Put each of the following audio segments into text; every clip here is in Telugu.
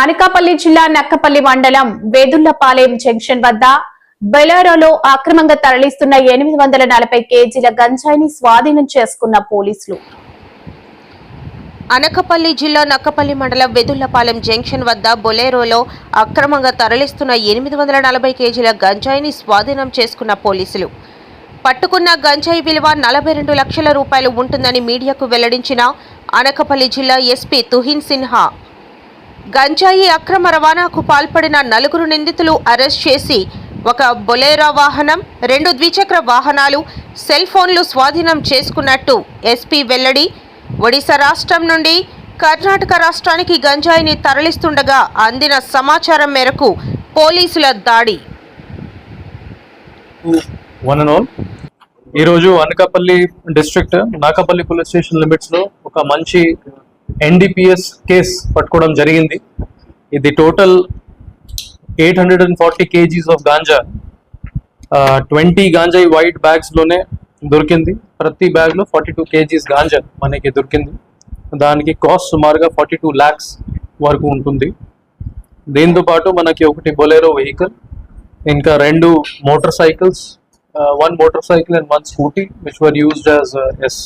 అనకాపల్లి జిల్లా నక్కపల్లి మండలం వేదుళ్ళపాలెం జంక్షన్ వద్ద బెలారోలో అక్రమంగా తరలిస్తున్న ఎనిమిది వందల నలభై కేజీల గంజాయిని స్వాధీనం చేసుకున్న పోలీసులు. అనకపల్లి జిల్లా నక్కపల్లి మండలం వెదుళ్ళపాలెం జంక్షన్ వద్ద బొలేరోలో అక్రమంగా తరలిస్తున్న ఎనిమిది వందల నలభై కేజీల గంజాయిని స్వాధీనం చేసుకున్న పోలీసులు. పట్టుకున్న గంజాయి విలువ నలభై రెండు లక్షల రూపాయలు ఉంటుందని మీడియాకు వెల్లడించిన అనకపల్లి జిల్లా ఎస్పీ తుహిన్ సిన్హా గంజాయి అక్రమ రవాణాకు పాల్పడిన నలుగురు నిందితులు అరెస్ట్ చేసి ఒక బొలేరో వాహనం రెండు ద్విచక్ర వాహనాలు సెల్ ఫోన్లు స్వాధీనం చేసుకున్నట్టు ఎస్పీ వెల్లడి. ఒడిశా రాష్ట్రం నుండి కర్ణాటక రాష్ట్రానికి గంజాయిని తరలిస్తుండగా అందిన సమాచారం మేరకు పోలీసుల దాడి. ఈరోజు Anakapalli district Nakapalli police station లిమిట్స్లో ఒక మంచి ఎన్డిపిఎస్ కేస్ పట్టుకోవడం జరిగింది. ఇది total eight hundred and forty kgs of ganja twenty గాంజాయి white బ్యాగ్స్లోనే దొరికింది. ప్రతి బ్యాగ్లో ఫార్టీ టూ కేజీస్ గాంజా మనకి దొరికింది. దానికి కాస్ట్ సుమారుగా ఫార్టీ టూ ల్యాక్స్ వరకు ఉంటుంది. దీంతో పాటు మనకి ఒకటి బొలేరో వెహికల్ ఇంకా రెండు motorcycles one motorcycle and one Scooty which were used as as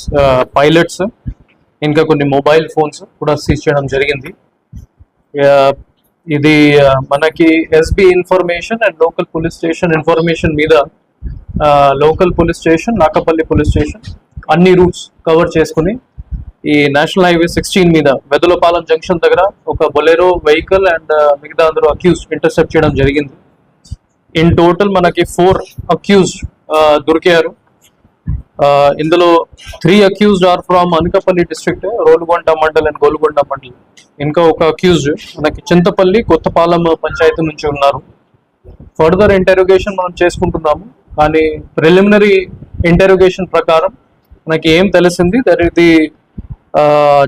pilots ఇంకా కొన్ని మొబైల్ ఫోన్స్ కూడా సీజ్ చేయడం జరిగింది. ఇది మనకి SB information and local police station information మీద local police station Nakapalli police station అన్ని రూట్స్ కవర్ చేసుకుని ఈ నేషనల్ హైవే సిక్స్టీన్ మీద వెదులపాలెం జంక్షన్ దగ్గర ఒక బొలెరో వెహికల్ అండ్ మిగతా అందరూ అక్యూజ్ ఇంటర్సెప్ట్ చేయడం జరిగింది. ఇన్ టోటల్ మనకి ఫోర్ అక్యూజ్ దొరికారు. ఇందులో three accused are from Anakapalli district Rolugonda mandal and Golgonda mandal. ఇంకా ఒక అక్యూజ్డ్ మనకి చింతపల్లి కొత్తపాలెం పంచాయతీ నుంచి ఉన్నారు. ఫర్దర్ ఇంటెరోగేషన్ మనం చేసుకుంటున్నాము. కానీ ప్రిలిమినరీ ఇంటెరోగేషన్ ప్రకారం మనకి ఏం తెలిసింది? దర్ ఇది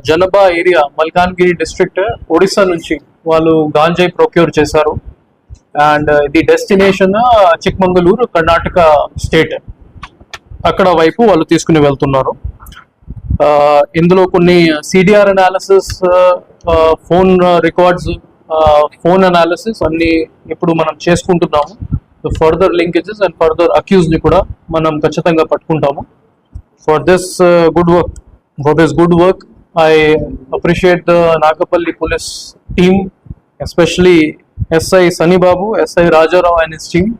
జనబా ఏరియా మల్కాన్గిరి డిస్ట్రిక్ట్ ఒడిశా నుంచి వాళ్ళు గాంజాయి ప్రొక్యూర్ చేశారు. అండ్ ఇది డెస్టినేషన్ చిక్మంగళూరు కర్ణాటక స్టేట్ అక్కడ వైపు వాళ్ళు తీసుకుని వెళ్తున్నారు. ఇందులో కొన్ని CDR analysis phone records phone analysis అన్ని ఇప్పుడు మనం చేసుకుంటున్నాము. ఫర్దర్ లింకేజెస్ అండ్ ఫర్దర్ అక్యూజ్ని కూడా మనం ఖచ్చితంగా పట్టుకుంటాము. For this good work for this good work I appreciate the Nagapalli police team especially SI Sanibabu SI Rajarao and his team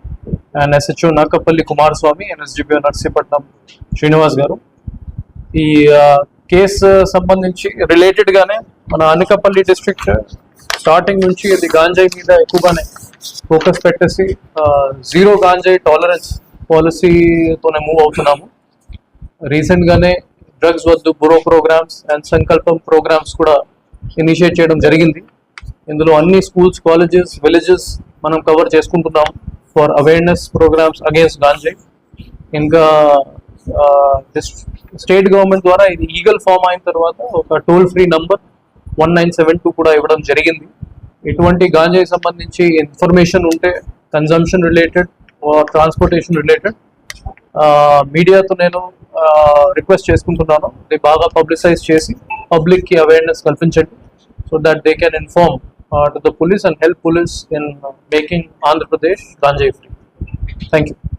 and SHO Nakapalli Kumaraswamy and SDPO Narsipatnam Srinivas గారు ఈ కేసు సంబంధించి రిలేటెడ్గానే మన అనకాపల్లి డిస్ట్రిక్ట్ స్టార్టింగ్ నుంచి ఇది గాంజాయి మీద ఎక్కువగానే ఫోకస్ పెట్టేసి జీరో గాంజాయి టాలరెన్స్ పాలసీతోనే మూవ్ అవుతున్నాము. రీసెంట్ గానే డ్రగ్స్ వద్దు బ్రో ప్రోగ్రామ్స్ అండ్ సంకల్పం ప్రోగ్రామ్స్ కూడా ఇనిషియేట్ చేయడం జరిగింది. ఇందులో అన్ని స్కూల్స్ కాలేజెస్ విలేజెస్ మనం కవర్ చేసుకుంటున్నాం ఫర్ అవేర్నెస్ ప్రోగ్రామ్స్ అగేన్స్ట్ గాంజే ఇంకా స్టేట్ గవర్నమెంట్ ద్వారా ఇది ఈగల్ ఫామ్ అయిన తర్వాత ఒక toll free number one nine seven two కూడా ఇవ్వడం జరిగింది. ఎటువంటి గాంజాకి సంబంధించి ఇన్ఫర్మేషన్ ఉంటే కన్జంప్షన్ రిలేటెడ్ ట్రాన్స్పోర్టేషన్ రిలేటెడ్ మీడియాతో నేను రిక్వెస్ట్ చేసుకుంటున్నాను. ఇది బాగా పబ్లిసైజ్ చేసి పబ్లిక్కి అవేర్నెస్ కల్పించండి. So that they can inform Uh, to the police and help police in making Andhra Pradesh ganja free. Thank you.